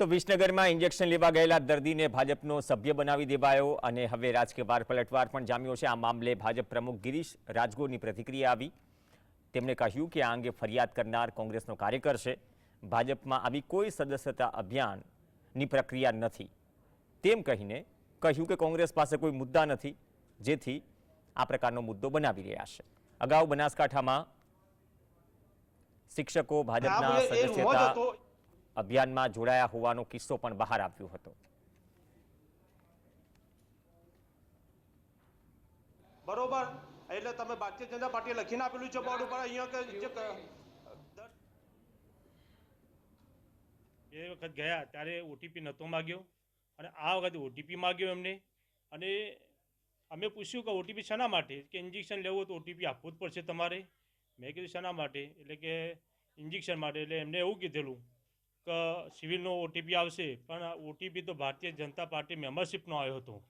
તો વિસનગરમાં ઇન્જેક્શન લેવા ગયેલા દર્દીને ભાજપનો સભ્ય બનાવી દેવાયો અને હવે રાજકીય વાર પલટવાર પણ જામ્યો છે આ મામલે ભાજપ પ્રમુખ ગિરીશ રાજગોરની પ્રતિક્રિયા આવી. તેમણે કહ્યું કે આ અંગે ફરિયાદ કરનાર કોંગ્રેસનો કાર્યકર છે. ભાજપમાં આવી કોઈ સદસ્યતા અભિયાનની પ્રક્રિયા નથી. તેમ કહીને કહ્યું કે કોંગ્રેસ પાસે કોઈ મુદ્દા નથી જેથી આ પ્રકારનો મુદ્દો બનાવી રહ્યા છે. અગાઉ બનાસકાંઠામાં શિક્ષકો ભાજપના સદસ્યતા અભિયાનમાં જોડાયા હોવાનો કિસ્સો પણ બહાર આવ્યો હતો. બરોબર. એટલે તમે ભારતીય જનતા પાર્ટીએ લખીને આપેલું છે બોર્ડ ઉપર અહીંયા કે જે એ વખત ગયા ત્યારે ઓટીપી નહોતો માગ્યો અને આ વખતે ઓટીપી માગ્યો એમને. અને અમે પૂછ્યું કે ઓટીપી શાના માટે? કે ઇન્જેક્શન લેવું હોય તો ઓટીપી આપવું જ પડશે તમારે. મેં કીધું શાના માટે? એટલે કે ઇન્જેક્શન માટે. એટલે એમને એવું કીધેલું સિવિલનો ઓટીપી આવશે. પણ ઓટીપી તો ભારતીય જનતા પાર્ટી મેમ્બરશીપનો આવ્યો હતો.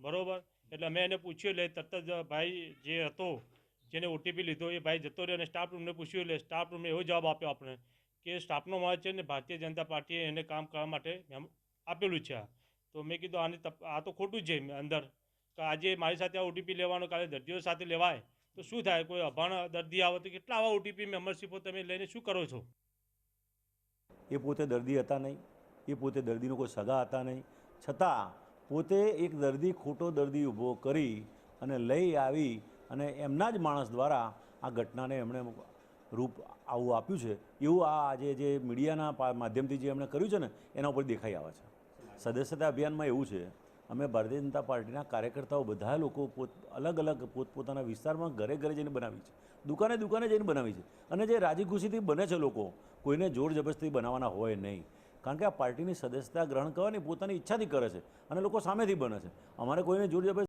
બરાબર? એટલે મેં એને પૂછ્યું, એટલે તરત જ ભાઈ જે હતો, જેને ઓટીપી લીધો, એ ભાઈ જતો રહ્યો અને સ્ટાફ રૂમને પૂછ્યું, એટલે સ્ટાફ રૂમને એવો જવાબ આપ્યો આપણે કે સ્ટાફનો માલ છે ને ભારતીય જનતા પાર્ટીએ એને કામ કરવા માટે આપેલું છે તો મેં કીધું, આની તપ, આ તો ખોટું છે અંદર. તો આજે મારી સાથે આ ઓટીપી લેવાનો, કાલે દર્દીઓ સાથે લેવાય. તો શું થાય? કોઈ અભાણ દર્દી આવે તો કેટલા આવા ઓટીપી મેમ્બરશીપો તમે લઈને શું કરો છો? એ પોતે દર્દી હતા નહીં, એ પોતે દર્દીનો કોઈ સગા હતા નહીં. છતાં પોતે એક દર્દી, ખોટો દર્દી ઊભો કરી અને લઈ આવી અને એમના જ માણસ દ્વારા આ ઘટનાને એમણે રૂપ આવું આપ્યું છે. એવું આ આજે જે મીડિયાના માધ્યમથી જે એમણે કર્યું છે ને, એના ઉપર દેખાઈ આવે છે. સદસ્યતા અભિયાનમાં એવું છે અમે ભારતીય જનતા પાર્ટીના કાર્યકર્તાઓ બધા લોકો પોત, અલગ અલગ પોતપોતાના વિસ્તારમાં ઘરે ઘરે જઈને બનાવી છે. દુકાને દુકાને જઈને બનાવી છે. અને જે રાજી બને છે લોકો, કોઈને જોર જબરસ્તી બનાવવાના હોય નહીં. કારણ કે આ પાર્ટીની સદસ્યતા ગ્રહણ કરવાની પોતાની ઈચ્છાથી કરે છે અને લોકો સામેથી બને છે. અમારે કોઈને જોર જબરસ્તી